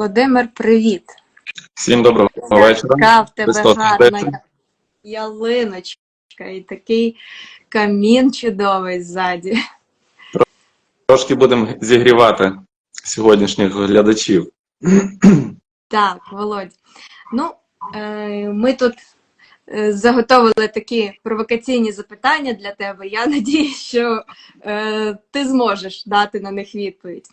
Володимир, привіт. Всім доброго вечора. Яка в тебе Христос гарна ялиночка і такий камін чудовий ззаді. Трошки будемо зігрівати сьогоднішніх глядачів. Так, Володь. Ну, е, ми тут заготовили такі провокаційні запитання для тебе. Я надію, що е, ти зможеш дати на них відповідь.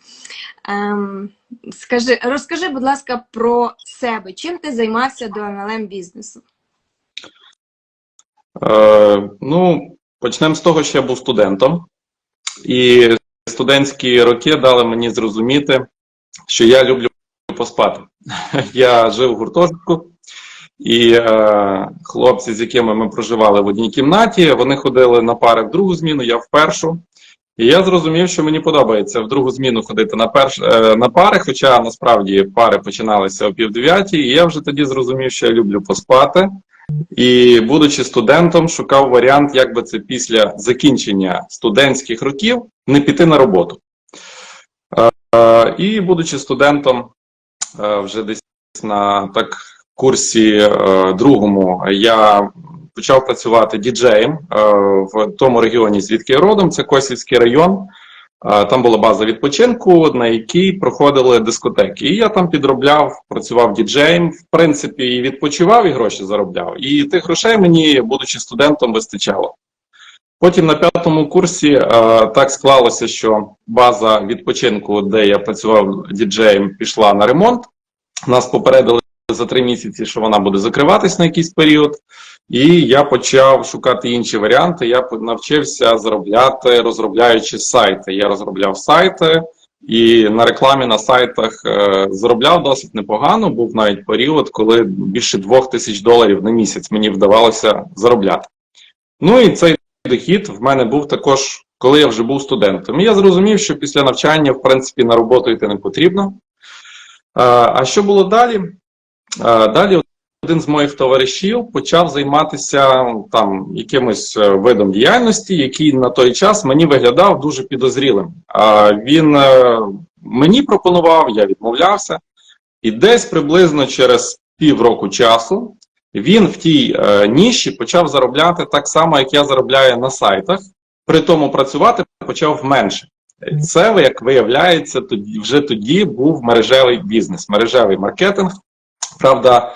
Ем, скажи, розкажи, будь ласка, про себе. Чим ти займався до MLM бізнесу? Е, ну, почнемо з того, що я був студентом, і студентські роки дали мені зрозуміти, що я люблю поспати. Я жив в гуртожитку, і е, хлопці, з якими ми проживали в одній кімнаті, вони ходили на пари в другу зміну, я в першу. І я зрозумів, що мені подобається в другу зміну ходити на перш, е, на пари, хоча насправді пари починалися о пів дев'ятій, і я вже тоді зрозумів, що я люблю поспати. І, будучи студентом, шукав варіант, як би це після закінчення студентських років не піти на роботу. Е, е, І, будучи студентом, е, вже десь на так курсі е, другому, я почав працювати діджеєм е, в тому регіоні, звідки я родом, це Косівський район. Е, Там була база відпочинку, на якій проходили дискотеки. І я там підробляв, працював діджеєм, в принципі, і відпочивав, і гроші заробляв. І тих грошей мені, будучи студентом, вистачало. Потім на п'ятому курсі так склалося, що база відпочинку, де я працював діджеєм, пішла на ремонт. Нас попередили за три місяці, що вона буде закриватись на якийсь період. І я почав шукати інші варіанти. Я навчився заробляти, розробляючи сайти. Я розробляв сайти і на рекламі на сайтах е, заробляв досить непогано. Був навіть період, коли більше двох тисяч доларів на місяць мені вдавалося заробляти. Ну і цей дохід в мене був також, коли я вже був студентом. І я зрозумів, що після навчання, в принципі, на роботу йти не потрібно. Е, А що було далі? Е, Далі один з моїх товаришів почав займатися там якимось е, видом діяльності, який на той час мені виглядав дуже підозрілим. Він е, мені пропонував, я відмовлявся, і десь приблизно через півроку часу він в тій ніші почав заробляти так само, як я заробляю на сайтах. При тому працювати почав менше. Це, як виявляється, тоді вже тоді був мережевий бізнес, мережевий маркетинг. Правда,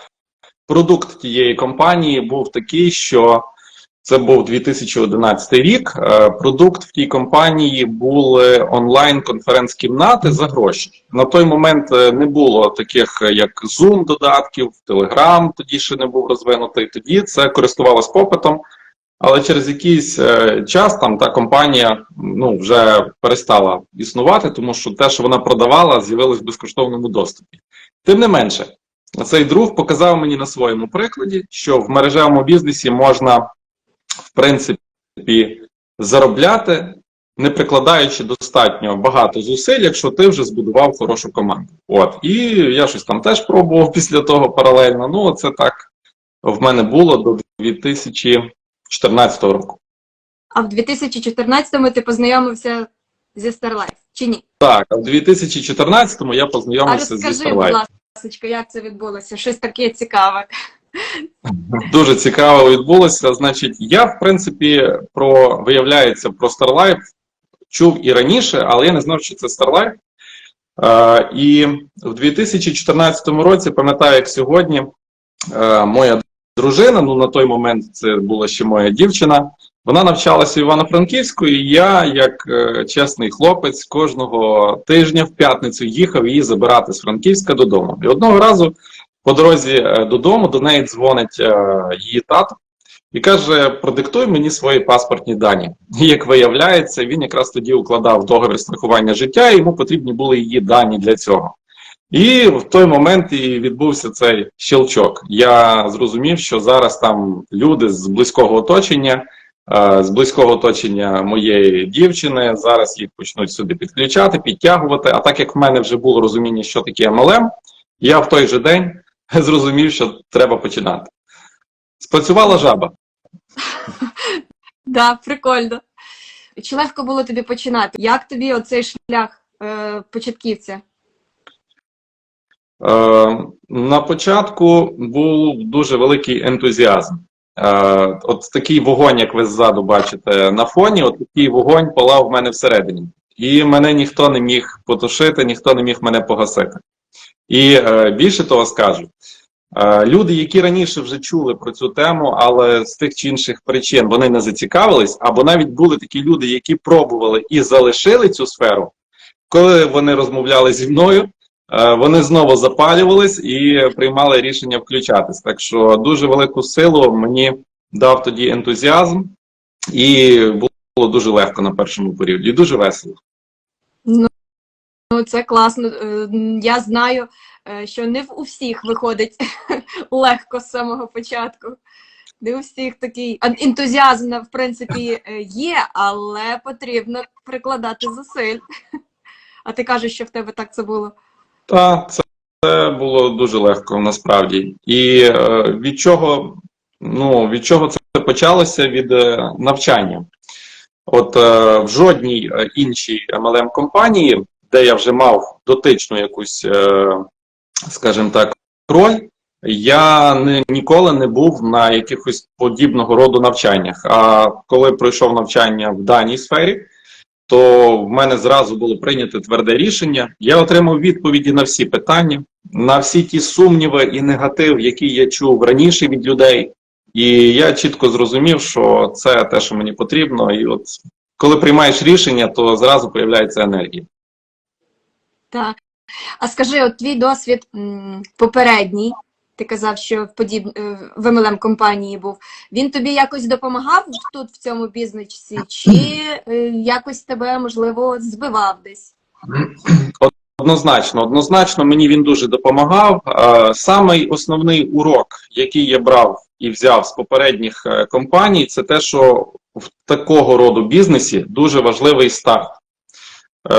продукт тієї компанії був такий, що це був 2011 рік. Е, Продукт в тій компанії були онлайн-конференц-кімнати за гроші. На той момент е, не було таких, е, як Zoom додатків, Telegram тоді ще не був розвинутий. Тоді це користувалось попитом. Але через якийсь час там та компанія ну, вже перестала існувати, тому що те, що вона продавала, з'явилось в безкоштовному доступі. Тим не менше, цей друг показав мені на своєму прикладі, що в мережевому бізнесі можна, в принципі, заробляти, не прикладаючи достатньо багато зусиль, якщо ти вже збудував хорошу команду. От. І я щось там теж пробував після того паралельно. Ну, це так в мене було до 2014 року. А в 2014-му ти познайомився зі StarLife, чи ні? Так, а в 2014-му я А познайомився зі розкажи, будь Starlight. Ласка, як це відбулося? Щось таке цікаве. Дуже цікаво відбулося. Значить, я, в принципі, про виявляється про Starlife чув і раніше, але я не знав, що це Starlife. Е, і в 2014 році, пам'ятаю, як сьогодні, е, моя дружина, ну на той момент це була ще моя дівчина. Вона навчалася в Івано-Франківську, і я, як е, чесний хлопець, кожного тижня в п'ятницю їхав її забирати з Франківська додому. І одного разу по дорозі е, додому до неї дзвонить е, її тато і каже: продиктуй мені свої паспортні дані. І як виявляється, він якраз тоді укладав договір страхування життя, і йому потрібні були її дані для цього. І в той момент і відбувся цей щелчок. Я зрозумів, що зараз там люди з близького оточення, е, з близького оточення моєї дівчини, зараз їх почнуть сюди підключати, підтягувати. А так як в мене вже було розуміння, що таке MLM, я в той же день зрозумів, що треба починати. Спрацювала жаба. Да, прикольно. Чи легко було тобі починати? Як тобі оцей шлях е, початківця? Е, на початку був дуже великий ентузіазм. Е, от такий вогонь, як ви ззаду бачите на фоні, от такий вогонь палав в мене всередині. І мене ніхто не міг потушити, ніхто не міг мене погасити. І е, більше того скажу, люди, які раніше вже чули про цю тему, але з тих чи інших причин вони не зацікавились, або навіть були такі люди, які пробували і залишили цю сферу, коли вони розмовляли зі мною, вони знову запалювались і приймали рішення включатись. Так що дуже велику силу мені дав тоді ентузіазм, і було дуже легко на першому періоді, дуже весело. Ну, це класно. Е, Я знаю, е, що не у всіх виходить легко з самого початку. Не у всіх такий ентузіазм, в принципі, е, є, але потрібно прикладати зусиль. А ти кажеш, що в тебе так це було? Та це, це було дуже легко насправді. І е, від чого ну, від чого це почалося? Від е, навчання. От е, в жодній е, іншій MLM компанії, де я вже мав дотичну якусь, е, скажімо так, роль, я не, ніколи не був на якихось подібного роду навчаннях. А коли пройшов навчання в даній сфері, то в мене зразу було прийнято тверде рішення. Я отримав відповіді на всі питання, на всі ті сумніви і негатив, які я чув раніше від людей. І я чітко зрозумів, що це те, що мені потрібно. І от коли приймаєш рішення, то зразу появляється енергія. Так. А скажи, от твій досвід попередній, ти казав, що в подіб... е, в MLM компанії був. Він тобі якось допомагав тут в цьому бізнесі, чи е, якось тебе, можливо, збивав десь? Однозначно, однозначно, мені він дуже допомагав. Е, Самий основний урок, який я брав і взяв з попередніх компаній, це те, що в такого роду бізнесі дуже важливий старт.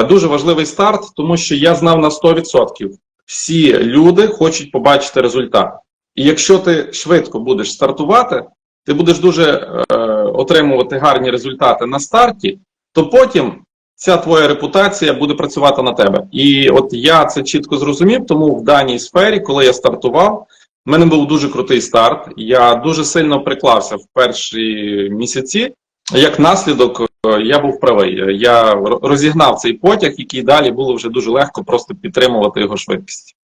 Дуже важливий старт, тому що я знав на 100%. Всі люди хочуть побачити результат. І якщо ти швидко будеш стартувати, ти будеш дуже е, отримувати гарні результати на старті, то потім ця твоя репутація буде працювати на тебе. І от я це чітко зрозумів, тому в даній сфері, коли я стартував, в мене був дуже крутий старт. Я дуже сильно приклався в перші місяці. Як наслідок, я був правий. Я розігнав цей потяг, який далі було вже дуже легко просто підтримувати його швидкість.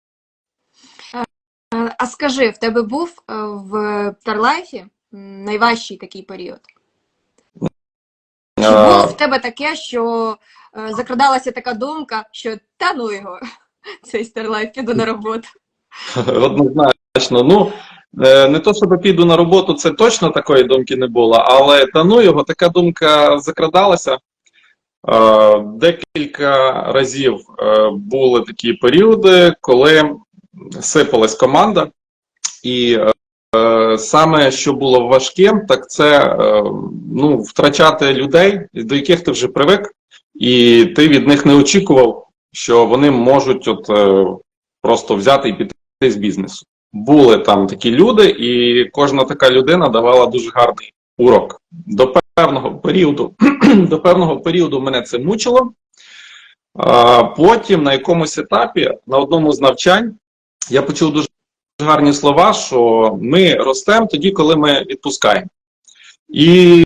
А скажи, в тебе був е, в Тарлайфі найважчий такий період? Чи було в тебе таке, що е, закрадалася така думка, що та ну його, цей Старлайф, піду на роботу? Однозначно. Ну, не то, щоб піду на роботу, це точно такої думки не було, але та ну його така думка закрадалася. Е, Декілька разів е, були такі періоди, коли сипалась команда, і е, саме що було важким, так це е, ну, втрачати людей, до яких ти вже привик, і ти від них не очікував, що вони можуть от е, просто взяти і піти з бізнесу. Були там такі люди, і кожна така людина давала дуже гарний урок. До певного періоду, до певного періоду мене це мучило. А потім на якомусь етапі, на одному з навчань, я почув дуже гарні слова, що ми ростемо тоді, коли ми відпускаємо. І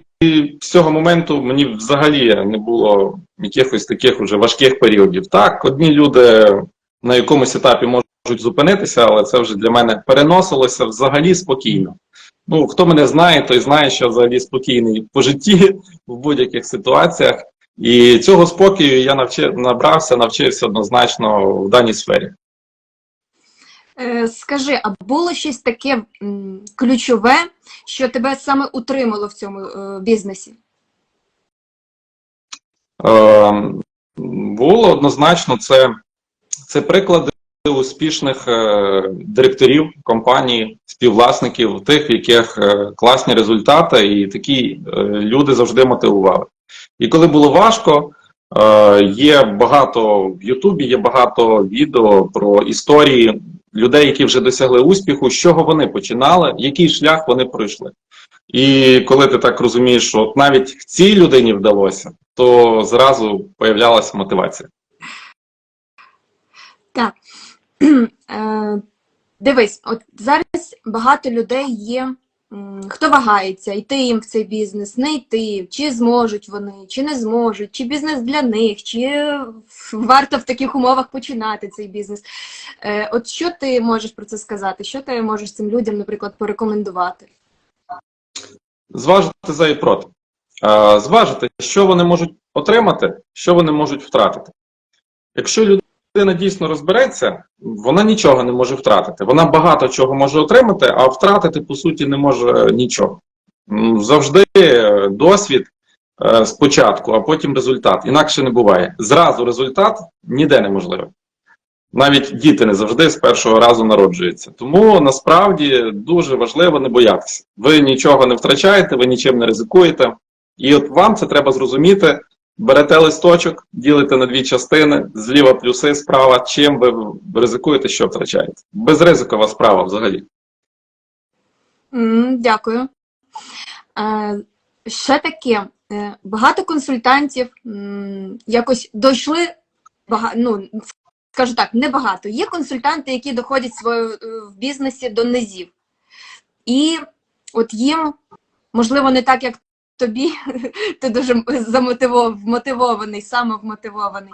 з цього моменту мені взагалі не було якихось таких уже важких періодів. Так, одні люди на якомусь етапі можуть зупинитися, але це вже для мене переносилося взагалі спокійно. Ну, хто мене знає, той знає, що взагалі спокійний по житті в будь-яких ситуаціях. І цього спокою я навчив, набрався, навчився однозначно в даній сфері. Е, Скажи, а було щось таке ключове, що тебе саме утримало в цьому е, бізнесі? Е, було однозначно, це, це приклади успішних е, директорів компаній, співвласників, тих, в яких е, класні результати, і такі е, люди завжди мотивували. І коли було важко, є багато в Ютубі, є багато відео про історії людей, які вже досягли успіху, з чого вони починали, який шлях вони пройшли. І коли ти так розумієш, що навіть цій людині вдалося, то зразу появлялася мотивація. Так. Е, Дивись, от зараз багато людей є, хто вагається, йти їм в цей бізнес, не йти, чи зможуть вони, чи не зможуть, чи бізнес для них, чи варто в таких умовах починати цей бізнес. Е, От що ти можеш про це сказати? Що ти можеш цим людям, наприклад, порекомендувати? Зважити за і проти. Е, Зважити, що вони можуть отримати, що вони можуть втратити. Якщо людина дійсно розбереться, вона нічого не може втратити. Вона багато чого може отримати, а втратити, по суті, не може нічого. Завжди е, досвід е, спочатку, а потім результат. Інакше не буває. Зразу результат ніде неможливий. Навіть діти не завжди з першого разу народжуються. Тому насправді дуже важливо не боятися. Ви нічого не втрачаєте, ви нічим не ризикуєте. І от вам це треба зрозуміти. Берете листочок, ділите на дві частини, зліва плюси, справа. Чим ви ризикуєте, що втрачаєте? Безризикова справа взагалі. Дякую. Е, Ще таке. е, Багато консультантів якось дійшли, ну, скажу так, небагато. Є консультанти, які доходять е, в бізнесі до низів. І от їм, можливо, не так, як тобі, ти дуже замотивов, вмотивований, самовмотивований.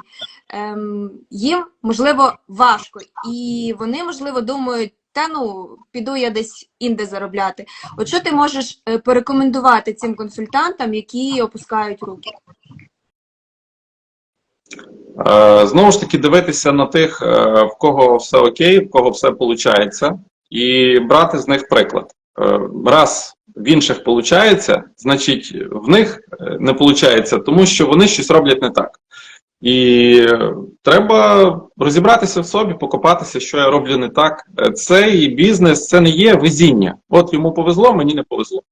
Ем, їм, можливо, важко. І вони, можливо, думають, та ну, піду я десь інде заробляти. От що ти можеш е, порекомендувати цим консультантам, які опускають руки? Е, Знову ж таки, дивитися на тих, е, в кого все окей, в кого все виходить, і брати з них приклад. Раз в інших виходить, значить в них е, не виходить, тому що вони щось роблять не так. І треба розібратися в собі, покопатися, що я роблю не так. Е, Цей бізнес це не є везіння. От йому повезло, мені не повезло.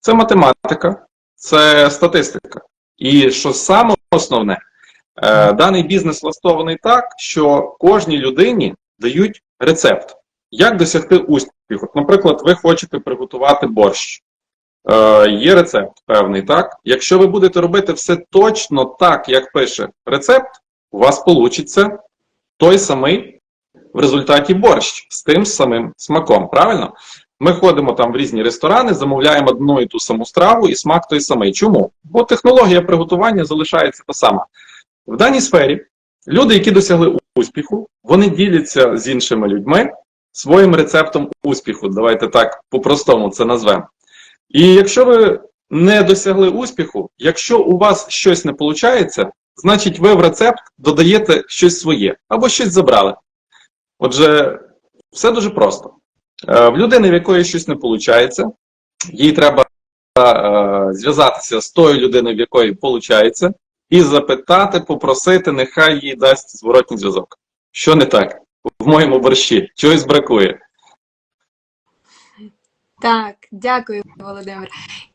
Це математика, це статистика. І що саме основне, Е, Даний бізнес влаштований так, що кожній людині дають рецепт, як досягти успіху. Наприклад, ви хочете приготувати борщ. Е, Є рецепт певний, так? Якщо ви будете робити все точно так, як пише рецепт, у вас вийде той самий в результаті борщ з тим самим смаком. Правильно? Ми ходимо там в різні ресторани, замовляємо одну і ту саму страву, і смак той самий. Чому? Бо технологія приготування залишається та сама. В даній сфері люди, які досягли успіху, вони діляться з іншими людьми своїм рецептом успіху. Давайте так по-простому це назвемо. І якщо ви не досягли успіху, якщо у вас щось не виходить, значить ви в рецепт додаєте щось своє або щось забрали. Отже, все дуже просто. Е, В людини, в якої щось не виходить, їй треба е, зв'язатися з тою людиною, в якої виходить, і запитати, попросити, нехай їй дасть зворотній зв'язок. Що не так? В моєму борщі чогось бракує. Так, дякую, Володимир.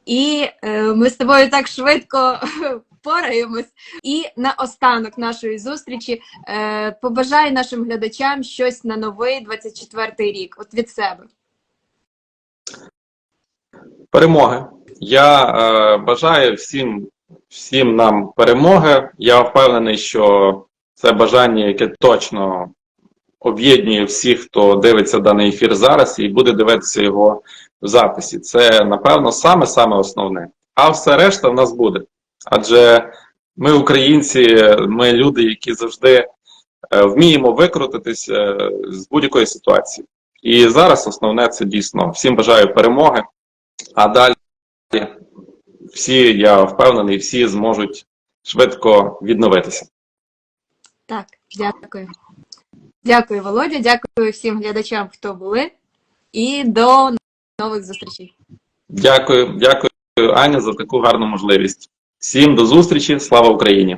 І е, ми з тобою так швидко пораємось. І наостанок нашої зустрічі е, побажай нашим глядачам щось на новий 24-й рік. От від себе. Перемоги. Я е, бажаю всім, всім нам перемоги. Я впевнений, що це бажання, яке точно об'єднує всіх, хто дивиться даний ефір зараз, і буде дивитися його в записі. Це, напевно, саме-саме основне. А все решта в нас буде. Адже ми, українці, ми люди, які завжди е, вміємо викрутитись е, з будь-якої ситуації. І зараз основне це дійсно. Всім бажаю перемоги. А далі всі, я впевнений, всі зможуть швидко відновитися. Так, дякую. Дякую, Володя. Дякую всім глядачам, хто були. І до нових зустрічей. Дякую, дякую, Аня, за таку гарну можливість. Всім до зустрічі. Слава Україні!